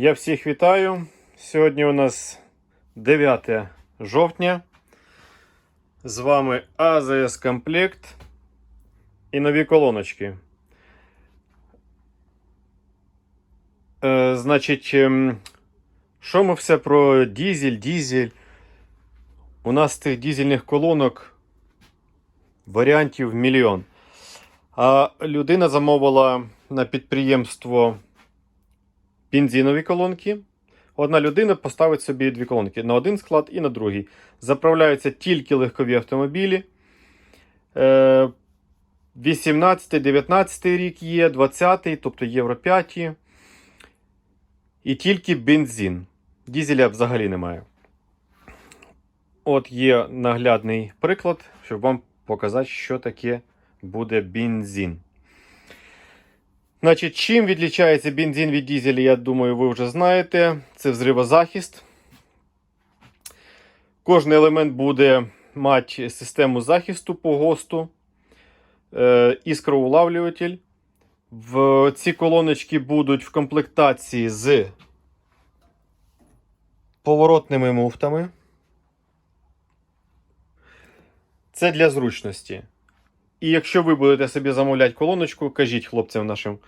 Я всіх вітаю. Сьогодні у нас 9 жовтня. З вами АЗС Комплект і нові колоночки. Е, значить, ем, що ми все про дізель, дізель. У нас тих дізельних колонок варіантів мільйон. А людина замовила на підприємство бензинові колонки. Одна людина поставить собі дві колонки на один склад і на другий. Заправляються тільки легкові автомобілі. Е, 18-19 рік є, 20, тобто Євро 5. І тільки бензин. Дізеля взагалі немає. От є наглядний приклад, щоб вам показати, що таке буде бензин. Значить, чим відлічається бензин від дізеля, я думаю, ви вже знаєте. Це взривозахист. Кожний елемент буде мати систему захисту по ГОСТу, е, іскроулавлюватель. В ці колоночки будуть в комплектації з поворотними муфтами. Це для зручності. І якщо ви будете собі замовляти колоночку, кажіть хлопцям нашим,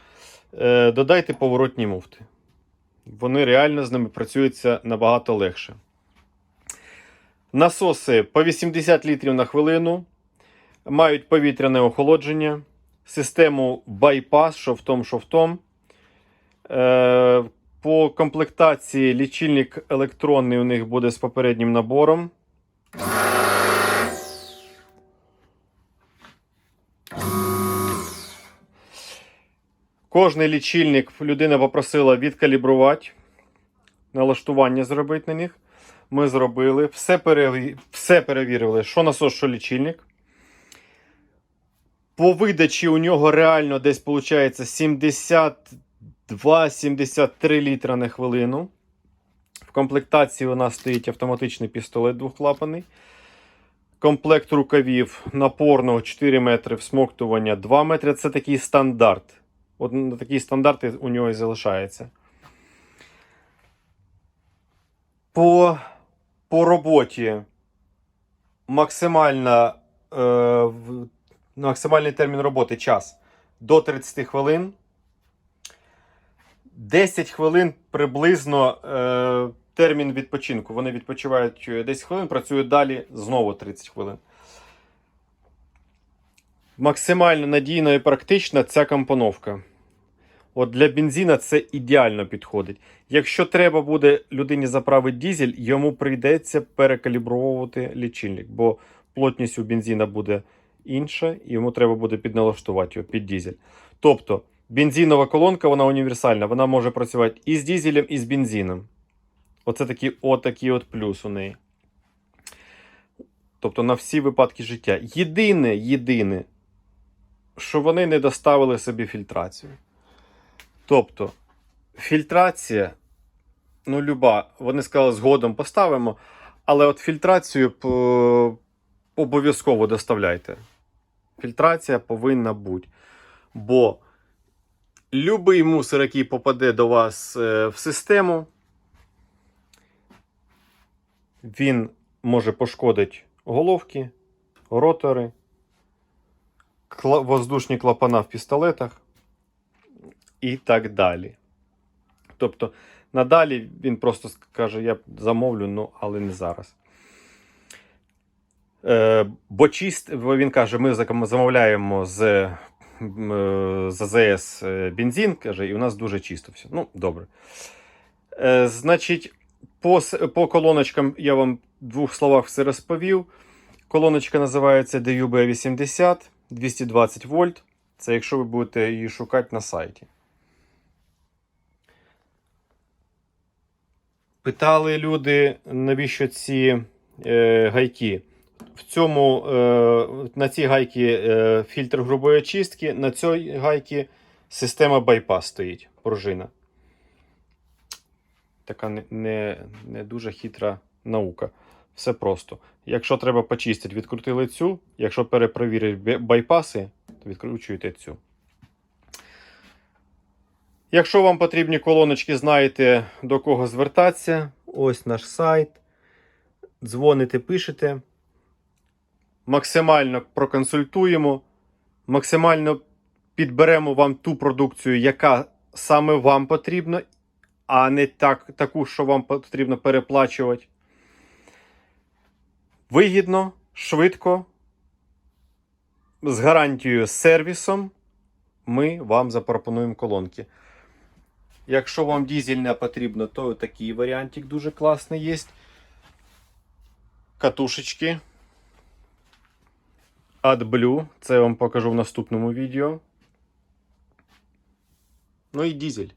е, додайте поворотні муфти. Вони реально з ними працюються набагато легше. Насоси по 80 літрів на хвилину. Мають повітряне охолодження, систему байпас, що в том, що в том. Е, по комплектації лічильник електронний у них буде з попереднім набором. Кожний лічильник людина попросила відкалібрувати, налаштування зробити на них. Ми зробили, все, переві... все перевірили, що насос, що лічильник. По видачі у нього реально десь виходить 72-73 літра на хвилину. В комплектації у нас стоїть автоматичний пістолет двохклапаний. Комплект рукавів напорного 4 метри, всмоктування 2 метри. Це такий стандарт. От на такі стандарти у нього і залишається. По, по роботі максимальна, е, максимальний термін роботи час до 30 хвилин. 10 хвилин приблизно е, термін відпочинку. Вони відпочивають е, 10 хвилин, працюють далі знову 30 хвилин. Максимально надійна і практична ця компоновка. От для бензина це ідеально підходить. Якщо треба буде людині заправити дізель, йому прийдеться перекалібровувати лічильник, бо плотність у бензина буде інша, і йому треба буде підналаштувати його під дізель. Тобто, бензинова колонка вона універсальна, вона може працювати і з дізелем, і з бензином. Оце такий отакий от плюс у неї. Тобто на всі випадки життя. Єдине, єдине, що вони не доставили собі фільтрацію. Тобто, фільтрація, ну, люба, вони сказали, згодом поставимо, але от фільтрацію обов'язково доставляйте. Фільтрація повинна бути. Бо любий мусор, який попаде до вас е, в систему, він може пошкодити головки, ротори, воздушні клапана в пістолетах і так далі. Тобто, надалі він просто скаже: я замовлю, ну, але не зараз. Е, бо чист, він каже, ми замовляємо з, е, АЗС е, бензин, каже, і у нас дуже чисто все. Ну, добре. Е, значить, по, по колоночкам я вам в двох словах все розповів. Колоночка називається DUB80 220 вольт. Це якщо ви будете її шукати на сайті. Питали люди, навіщо ці е, гайки. В цьому, е, на цій гайці е, фільтр грубої очистки, на цій гайці система байпас стоїть, пружина. Така не, не, не дуже хитра наука. Все просто. Якщо треба почистити, відкрутили цю. Якщо перепровірити байпаси, то відкручуєте цю. Якщо вам потрібні колоночки, знаєте до кого звертатися. Ось наш сайт. Дзвоните, пишете. Максимально проконсультуємо, максимально підберемо вам ту продукцію, яка саме вам потрібна, а не так, таку, що вам потрібно переплачувати. Вигідно, швидко, з гарантією сервісом ми вам запропонуємо колонки. Якщо вам дізель не потрібно, то такий варіантик дуже класний є. Катушечки. AdBlue. Це я вам покажу в наступному відео. Ну і дізель.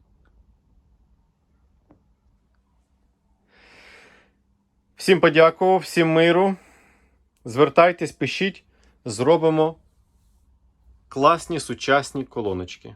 Всім подякував, всім миру. Звертайтесь, пишіть, зробимо класні сучасні колоночки.